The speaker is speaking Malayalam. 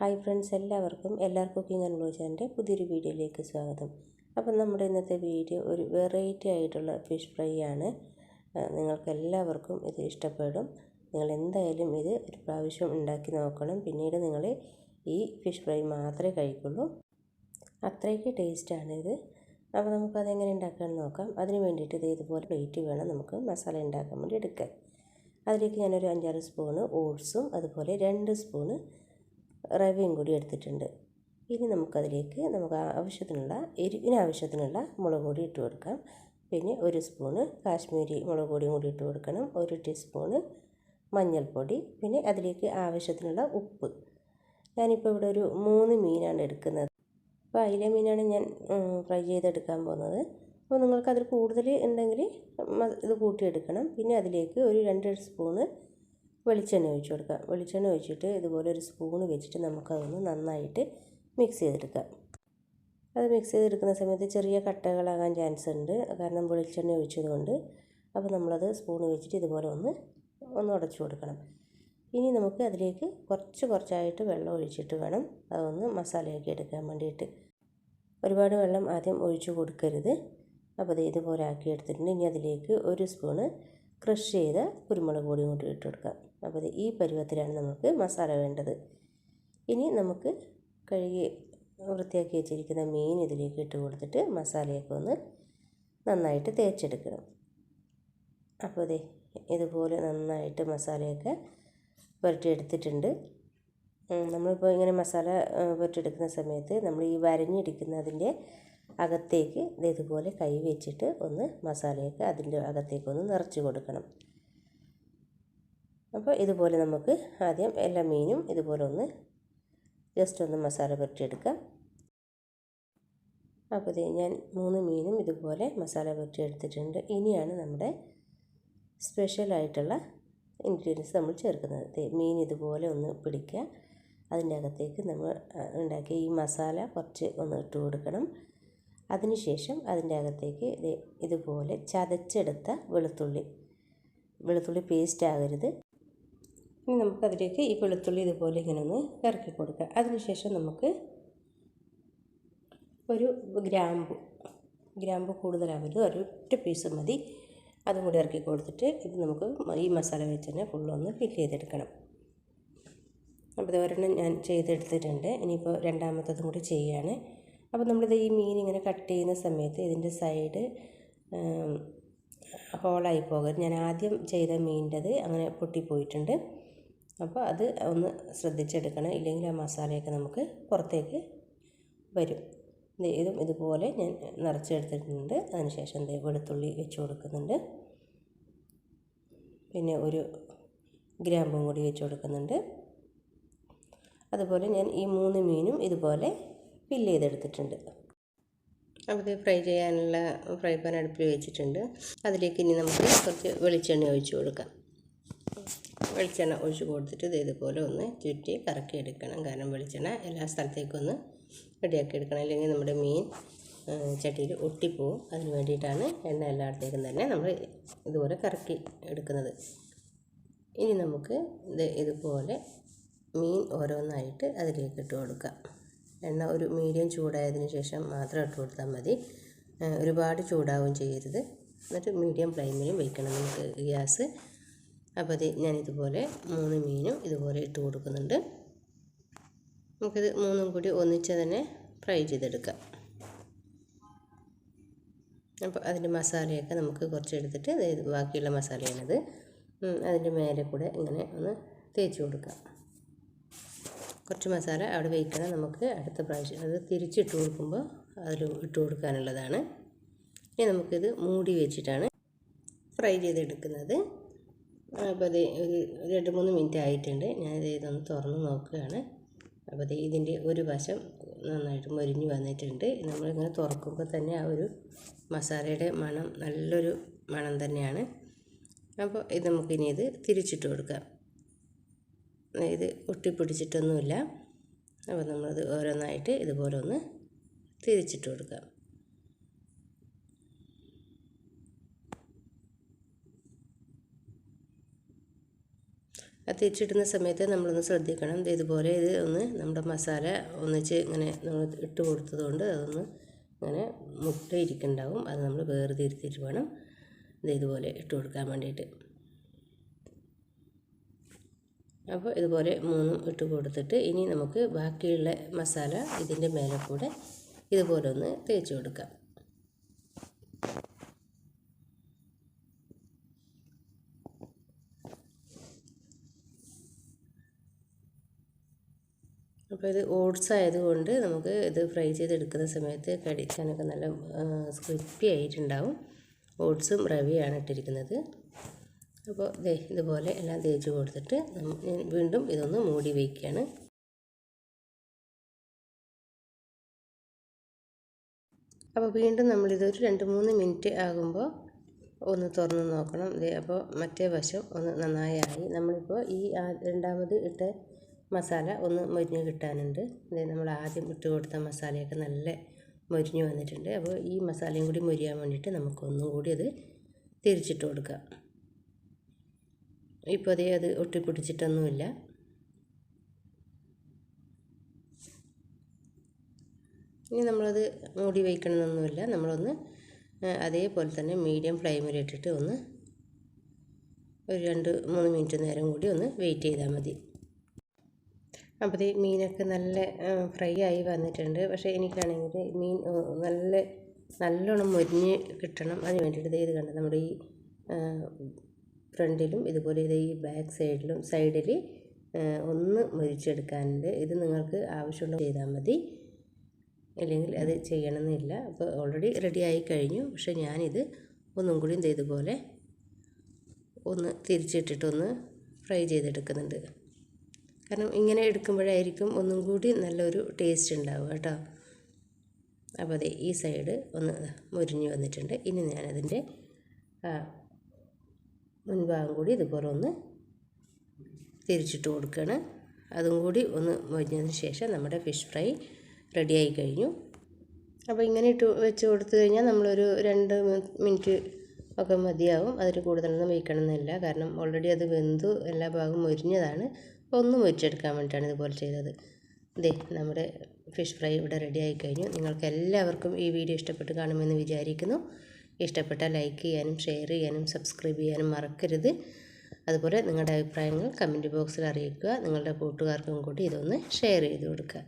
ഹായ് ഫ്രണ്ട്സ് എല്ലാവർക്കും എല്ലാവർക്കും കുക്കിംഗ് ആൻഡ് ബ്ലോഗ് പുതിയൊരു വീഡിയോയിലേക്ക് സ്വാഗതം. അപ്പം നമ്മുടെ ഇന്നത്തെ വീഡിയോ ഒരു വെറൈറ്റി ആയിട്ടുള്ള ഫിഷ് ഫ്രൈ ആണ് നിങ്ങൾക്ക് എല്ലാവർക്കും ഇത് ഇഷ്ടപ്പെടും. നിങ്ങൾ എന്തായാലും ഇത് ഒരു പ്രാവശ്യം ഉണ്ടാക്കി നോക്കണം. പിന്നീട് നിങ്ങൾ ഈ ഫിഷ് ഫ്രൈ മാത്രമേ കഴിക്കുള്ളൂ. അത്രയ്ക്ക് ടേസ്റ്റാണ് ഇത് അപ്പോൾ നമുക്കത് എങ്ങനെ ഉണ്ടാക്കാമെന്ന് നോക്കാം. അതിന് വേണ്ടിയിട്ട് ഇത് ഇതുപോലെ പ്ലേറ്റ് വേണം നമുക്ക് മസാല ഉണ്ടാക്കാൻ വേണ്ടി എടുക്കാൻ. അതിലേക്ക് ഞാനൊരു അഞ്ചാറ് സ്പൂണ് ഓട്സും അതുപോലെ രണ്ട് സ്പൂണ് റവയും കൂടി എടുത്തിട്ടുണ്ട്. ഇനി നമുക്കതിലേക്ക് നമുക്ക് ആവശ്യത്തിനുള്ള എരിവിന് ആവശ്യത്തിനുള്ള മുളക് പൊടി ഇട്ട് കൊടുക്കാം. പിന്നെ ഒരു സ്പൂണ് കാശ്മീരി മുളക് പൊടിയും കൂടി ഇട്ട് കൊടുക്കണം. ഒരു ടീസ്പൂണ് മഞ്ഞൾപ്പൊടി. പിന്നെ അതിലേക്ക് ആവശ്യത്തിനുള്ള ഉപ്പ്. ഞാനിപ്പോൾ ഇവിടെ ഒരു മൂന്ന് മീനാണ് എടുക്കുന്നത്. അപ്പോൾ അയില മീനാണ് ഞാൻ ഫ്രൈ ചെയ്തെടുക്കാൻ പോകുന്നത്. അപ്പോൾ നിങ്ങൾക്ക് അതിൽ കൂടുതൽ ഉണ്ടെങ്കിൽ ഇത് കൂട്ടിയെടുക്കണം. പിന്നെ അതിലേക്ക് ഒരു രണ്ട് സ്പൂണ് വെളിച്ചെണ്ണ ഒഴിച്ച് കൊടുക്കുക. വെളിച്ചെണ്ണ ഒഴിച്ചിട്ട് ഇതുപോലെ ഒരു സ്പൂൺ വെച്ചിട്ട് നമുക്കതൊന്ന് നന്നായിട്ട് മിക്സ് ചെയ്തെടുക്കുക അത് മിക്സ് ചെയ്തെടുക്കുന്ന സമയത്ത് ചെറിയ കട്ടകളാകാൻ ചാൻസ് ഉണ്ട്. കാരണം വെളിച്ചെണ്ണ ഒഴിച്ചതുകൊണ്ട്. അപ്പോൾ നമ്മളത് സ്പൂൺ വെച്ചിട്ട് ഇതുപോലെ ഒന്ന് ഒന്ന് ഉടച്ചു കൊടുക്കണം. ഇനി നമുക്ക് അതിലേക്ക് കുറച്ച് കുറച്ചായിട്ട് വെള്ളം ഒഴിച്ചിട്ട് വേണം അതൊന്ന് മസാലയാക്കി എടുക്കാൻ വേണ്ടിയിട്ട്. ഒരുപാട് വെള്ളം ആദ്യം ഒഴിച്ചു കൊടുക്കരുത്. അപ്പോൾ അത് ഇതുപോലെ ആക്കി എടുത്തിട്ടുണ്ട്. ഇനി അതിലേക്ക് ഒരു സ്പൂണ് ക്രഷ് ചെയ്ത കുരുമുളക് പൊടിയും കൂടി ഇട്ട് കൊടുക്കാം. അപ്പോൾ ഈ പരുവത്തിലാണ് നമുക്ക് മസാല വേണ്ടത്. ഇനി നമുക്ക് കഴുകി വൃത്തിയാക്കി വെച്ചിരിക്കുന്ന മീൻ ഇതിലേക്ക് ഇട്ട് കൊടുത്തിട്ട് മസാലയൊക്കെ ഒന്ന് നന്നായിട്ട് തേച്ചെടുക്കണം. അപ്പോൾ അതെ ഇതുപോലെ നന്നായിട്ട് മസാലയൊക്കെ പുരട്ടിയെടുത്തിട്ടുണ്ട്. നമ്മളിപ്പോൾ ഇങ്ങനെ മസാല പുരട്ടിയെടുക്കുന്ന സമയത്ത് നമ്മൾ ഈ വരഞ്ഞെടുക്കുന്നതിന്റെ അകത്തേക്ക് ഇതുപോലെ കൈ വെച്ചിട്ട് ഒന്ന് മസാലയൊക്കെ അതിന്റെ അകത്തേക്ക് ഒന്ന് നിറച്ച് കൊടുക്കണം. അപ്പോൾ ഇതുപോലെ നമുക്ക് ആദ്യം എല്ലാ മീനും ഇതുപോലെ ഒന്ന് ജസ്റ്റ് ഒന്ന് മസാല പുരട്ടിയെടുക്കാം. അപ്പോൾ ഇത് ഞാൻ മൂന്ന് മീനും ഇതുപോലെ മസാല പുരട്ടി എടുത്തിട്ടുണ്ട് ഇനിയാണ് നമ്മുടെ സ്പെഷ്യലായിട്ടുള്ള ഇൻഗ്രീഡിയൻസ് നമ്മൾ ചേർക്കുന്നത്. മീൻ ഇതുപോലെ ഒന്ന് പിടിക്കുക. അതിന്റെ അകത്തേക്ക് നമ്മൾ ഉണ്ടാക്കിയ ഈ മസാല കുറച്ച് ഒന്ന് ഇട്ട് കൊടുക്കണം. അതിനുശേഷം അതിന്റെ അകത്തേക്ക് ഇതുപോലെ ചതച്ചെടുത്ത വെളുത്തുള്ളി വെളുത്തുള്ളി പേസ്റ്റ് ആകരുത്. ഇനി നമുക്ക് നമുക്കതിലേക്ക് ഈ വെളുത്തുള്ളി ഇതുപോലെ ഇങ്ങനെ ഒന്ന് ഇറക്കി കൊടുക്കുക അതിനുശേഷം നമുക്ക് ഒരു ഗ്രാമ്പു ഗ്രാമ്പു കൂടുതലാവരുത്. ഒരൊറ്റ പീസ് മതി. അതും കൂടി ഇറക്കി കൊടുത്തിട്ട് ഇത് നമുക്ക് ഈ മസാല വെച്ച് തന്നെ ഫുള്ളൊന്ന് ഫില്ല് ചെയ്തെടുക്കണം. അപ്പോൾ ഇതൊരെണ്ണം ഞാൻ ചെയ്തെടുത്തിട്ടുണ്ട്. ഇനിയിപ്പോൾ രണ്ടാമത്തതും കൂടി ചെയ്യുകയാണ് അപ്പോൾ നമ്മളിത് ഈ മീൻ ഇങ്ങനെ കട്ട് ചെയ്യുന്ന സമയത്ത് ഇതിന്റെ സൈഡ് ഹോളായി പോകരുത്. ഞാൻ ആദ്യം ചെയ്ത മീന്റെത് അങ്ങനെ പൊട്ടിപ്പോയിട്ടുണ്ട്. അപ്പോൾ അത് ഒന്ന് ശ്രദ്ധിച്ചെടുക്കണം. ഇല്ലെങ്കിൽ ആ മസാലയൊക്കെ നമുക്ക് പുറത്തേക്ക് വരും. ഇതും ഇതുപോലെ ഞാൻ നിറച്ചെടുത്തിട്ടുണ്ട്. അതിനുശേഷം ദേ വെളുത്തുള്ളി വെച്ച് കൊടുക്കുന്നുണ്ട്. പിന്നെ ഒരു ഗ്രാമ്പും കൂടി വെച്ച് കൊടുക്കുന്നുണ്ട്. അതുപോലെ ഞാൻ ഈ മൂന്ന് മീനും ഇതുപോലെ ഫില്ല് ചെയ്തെടുത്തിട്ടുണ്ട്. അപ്പോൾ ഇത് ഫ്രൈ ചെയ്യാനുള്ള ഫ്രൈ പാൻ അടുപ്പിൽ വെച്ചിട്ടുണ്ട്. അതിലേക്ക് ഇനി നമുക്ക് കുറച്ച് വെളിച്ചെണ്ണ ഒഴിച്ച് കൊടുക്കാം. വെളിച്ചെണ്ണ ഒഴിച്ച് കൊടുത്തിട്ട് ഇത് ഇതുപോലെ ഒന്ന് ചുറ്റി കറക്കി എടുക്കണം. കാരണം വെളിച്ചെണ്ണ എല്ലാ സ്ഥലത്തേക്കും ഒന്ന് റെഡിയാക്കി എടുക്കണം. അല്ലെങ്കിൽ നമ്മുടെ മീൻ ചട്ടിയിൽ ഒട്ടിപ്പോവും. അതിന് വേണ്ടിയിട്ടാണ് എണ്ണ എല്ലായിടത്തേക്കും തന്നെ നമ്മൾ ഇതുപോലെ കറക്കി എടുക്കുന്നത്. ഇനി നമുക്ക് ഇത് ഇതുപോലെ മീൻ ഓരോന്നായിട്ട് അതിലേക്ക് ഇട്ട് കൊടുക്കാം. എണ്ണ ഒരു മീഡിയം ചൂടായതിന് ശേഷം മാത്രം ഇട്ട് കൊടുത്താൽ മതി. ഒരുപാട് ചൂടാവുകയും ചെയ്യരുത്. എന്നിട്ട് മീഡിയം ഫ്ലെയിമിൽ വയ്ക്കണം നമുക്ക് ഗ്യാസ് അപ്പോൾ അത് ഞാനിതുപോലെ മൂന്ന് മീനും ഇതുപോലെ ഇട്ട് കൊടുക്കുന്നുണ്ട്. നമുക്കിത് മൂന്നും കൂടി ഒന്നിച്ച് തന്നെ ഫ്രൈ ചെയ്തെടുക്കാം. അപ്പോൾ അതിന്റെ മസാലയൊക്കെ നമുക്ക് കുറച്ച് എടുത്തിട്ട് അതായത് ബാക്കിയുള്ള മസാലയാണത്. അതിന്റെ മേലെ കൂടെ ഇങ്ങനെ ഒന്ന് തേച്ച് കൊടുക്കാം. കുറച്ച് മസാല അവിടെ വയ്ക്കണം. നമുക്ക് അടുത്ത പ്രാവശ്യം അത് തിരിച്ചിട്ട് കൊടുക്കുമ്പോൾ അതിൽ ഇട്ട് കൊടുക്കാനുള്ളതാണ്. ഇനി നമുക്കിത് മൂടി വെച്ചിട്ടാണ് ഫ്രൈ ചെയ്തെടുക്കുന്നത്. അപ്പോൾ ഒരു രണ്ട് മൂന്ന് മിനിറ്റ് ആയിട്ടുണ്ട്. ഞാനിത് ഇതൊന്ന് തുറന്ന് നോക്കുകയാണ്. അപ്പോൾ ഇതിന്റെ ഒരു വശം നന്നായിട്ട് മൊരിഞ്ഞ് വന്നിട്ടുണ്ട്. നമ്മളിങ്ങനെ തുറക്കുമ്പോൾ തന്നെ ആ ഒരു മസാലയുടെ മണം നല്ലൊരു മണം തന്നെയാണ്. അപ്പോൾ ഇത് നമുക്കിനി ഇത് തിരിച്ചിട്ട് കൊടുക്കാം. ഇത് ഒട്ടിപ്പിടിച്ചിട്ടൊന്നുമില്ല. അപ്പോൾ നമ്മളത് ഓരോന്നായിട്ട് ഇതുപോലെ ഒന്ന് തിരിച്ചിട്ട് കൊടുക്കാം. അത് തേച്ചിടുന്ന സമയത്ത് നമ്മളൊന്ന് ശ്രദ്ധിക്കണം. ഇതുപോലെ ഇത് ഒന്ന് നമ്മുടെ മസാല ഒന്നിച്ച് ഇങ്ങനെ നമ്മൾ ഇട്ട് കൊടുത്തതുകൊണ്ട് അതൊന്ന് ഇങ്ങനെ മുട്ട ഇരിക്കുന്നുണ്ടാവും അത് നമ്മൾ വേർതിരുത്തിയിട്ട് വേണം ഇത് ഇതുപോലെ ഇട്ട് കൊടുക്കാൻ വേണ്ടിയിട്ട്. അപ്പോൾ ഇതുപോലെ മൂന്നും ഇട്ട് കൊടുത്തിട്ട് ഇനി നമുക്ക് ബാക്കിയുള്ള മസാല ഇതിന്റെ മേലെ കൂടെ ഇതുപോലെ ഒന്ന് തേച്ച് കൊടുക്കാം. അപ്പോൾ ഇത് ഓട്സ് ആയതുകൊണ്ട് നമുക്ക് ഇത് ഫ്രൈ ചെയ്തെടുക്കുന്ന സമയത്ത് കടിക്കാനൊക്കെ നല്ല ക്രിസ്പി ആയിട്ടുണ്ടാവും. ഓട്സും റവിയാണ് ഇട്ടിരിക്കുന്നത്. അപ്പോൾ ദേ ഇതുപോലെ എല്ലാം തേച്ച് കൊടുത്തിട്ട് വീണ്ടും ഇതൊന്ന് മൂടി വയ്ക്കുകയാണ് അപ്പോൾ വീണ്ടും നമ്മളിതൊരു രണ്ട് മൂന്ന് മിനിറ്റ് ആകുമ്പോൾ ഒന്ന് തുറന്ന് നോക്കണം. അപ്പോൾ മറ്റേ വശം ഒന്ന് നന്നായി ആയി. നമ്മളിപ്പോൾ ഈ രണ്ടാമത് ഇട്ട മസാല ഒന്ന് മൊരിഞ്ഞ് കിട്ടാനുണ്ട്. ഇത് നമ്മൾ ആദ്യം ഇട്ട് കൊടുത്ത മസാലയൊക്കെ നല്ല മൊരിഞ്ഞ് വന്നിട്ടുണ്ട്. അപ്പോൾ ഈ മസാലയും കൂടി മൊരിയാൻ വേണ്ടിയിട്ട് നമുക്കൊന്നും കൂടി അത് തിരിച്ചിട്ട് കൊടുക്കാം. ഇപ്പോൾ അതേ അത് ഒട്ടിപ്പിടിച്ചിട്ടൊന്നുമില്ല. ഇനി നമ്മളത് മൂടി വയ്ക്കണമെന്നൊന്നുമില്ല. നമ്മളൊന്ന് അതേപോലെ തന്നെ മീഡിയം ഫ്ലെയിമിലിട്ടിട്ട് ഒന്ന് ഒരു രണ്ട് മൂന്ന് മിനിറ്റ് നേരം കൂടി ഒന്ന് വെയിറ്റ് ചെയ്താൽ മതി. അപ്പോൾ ഈ മീനൊക്കെ നല്ല ഫ്രൈ ആയി വന്നിട്ടുണ്ട്. പക്ഷേ എനിക്കാണെങ്കിൽ മീൻ നല്ല നല്ലോണം മൊരിഞ്ഞ് കിട്ടണം. അതിന് വേണ്ടിയിട്ട് ഇത് കണ്ട നമ്മുടെ ഈ ഫ്രണ്ടിലും ഇതുപോലെ ഇത് ഈ ബാക്ക് സൈഡിലും സൈഡിൽ ഒന്ന് മൊരിച്ചെടുക്കാനുണ്ട്. ഇത് നിങ്ങൾക്ക് ആവശ്യമുള്ള ചെയ്താൽ മതി. അല്ലെങ്കിൽ അത് ചെയ്യണമെന്നില്ല. അപ്പോൾ ഓൾറെഡി റെഡി ആയി കഴിഞ്ഞു. പക്ഷേ ഞാനിത് ഒന്നും കൂടിയും ഇതുപോലെ ഒന്ന് തിരിച്ചിട്ടിട്ടൊന്ന് ഫ്രൈ ചെയ്തെടുക്കുന്നുണ്ട്. കാരണം ഇങ്ങനെ എടുക്കുമ്പോഴായിരിക്കും ഒന്നും കൂടി നല്ലൊരു ടേസ്റ്റ് ഉണ്ടാവുക കേട്ടോ. അപ്പോൾ അതെ ഈ സൈഡ് ഒന്ന് മുരിഞ്ഞ് വന്നിട്ടുണ്ട്. ഇനി ഞാനതിന്റെ മുൻഭാഗം കൂടി ഇതുപോലെ ഒന്ന് തിരിച്ചിട്ട് കൊടുക്കുകയാണ്. അതും കൂടി ഒന്ന് മുരിഞ്ഞതിന് ശേഷം നമ്മുടെ ഫിഷ് ഫ്രൈ റെഡിയായി കഴിഞ്ഞു. അപ്പോൾ ഇങ്ങനെ ഇട്ട് വെച്ച് കൊടുത്തു കഴിഞ്ഞാൽ നമ്മളൊരു രണ്ട് മിനിറ്റ് ഒക്കെ മതിയാവും. അതിൽ കൂടുതലൊന്നും വയ്ക്കണമെന്നില്ല. കാരണം ഓൾറെഡി അത് വെന്തു എല്ലാ ഭാഗവും മൊരിഞ്ഞതാണ്. ഒന്ന് മുരിച്ചെടുക്കാൻ വേണ്ടിയിട്ടാണ് ഇതുപോലെ ചെയ്തത്. ഇതേ നമ്മുടെ ഫിഷ് ഫ്രൈ ഇവിടെ റെഡി ആയി കഴിഞ്ഞു നിങ്ങൾക്ക് എല്ലാവർക്കും ഈ വീഡിയോ ഇഷ്ടപ്പെട്ട് കാണുമെന്ന് വിചാരിക്കുന്നു. ഇഷ്ടപ്പെട്ടാൽ ലൈക്ക് ചെയ്യാനും ഷെയർ ചെയ്യാനും സബ്സ്ക്രൈബ് ചെയ്യാനും മറക്കരുത്. അതുപോലെ നിങ്ങളുടെ അഭിപ്രായങ്ങൾ കമന്റ് ബോക്സിൽ അറിയിക്കുക. നിങ്ങളുടെ കൂട്ടുകാർക്കും കൂടി ഇതൊന്ന് ഷെയർ ചെയ്ത് കൊടുക്കുക.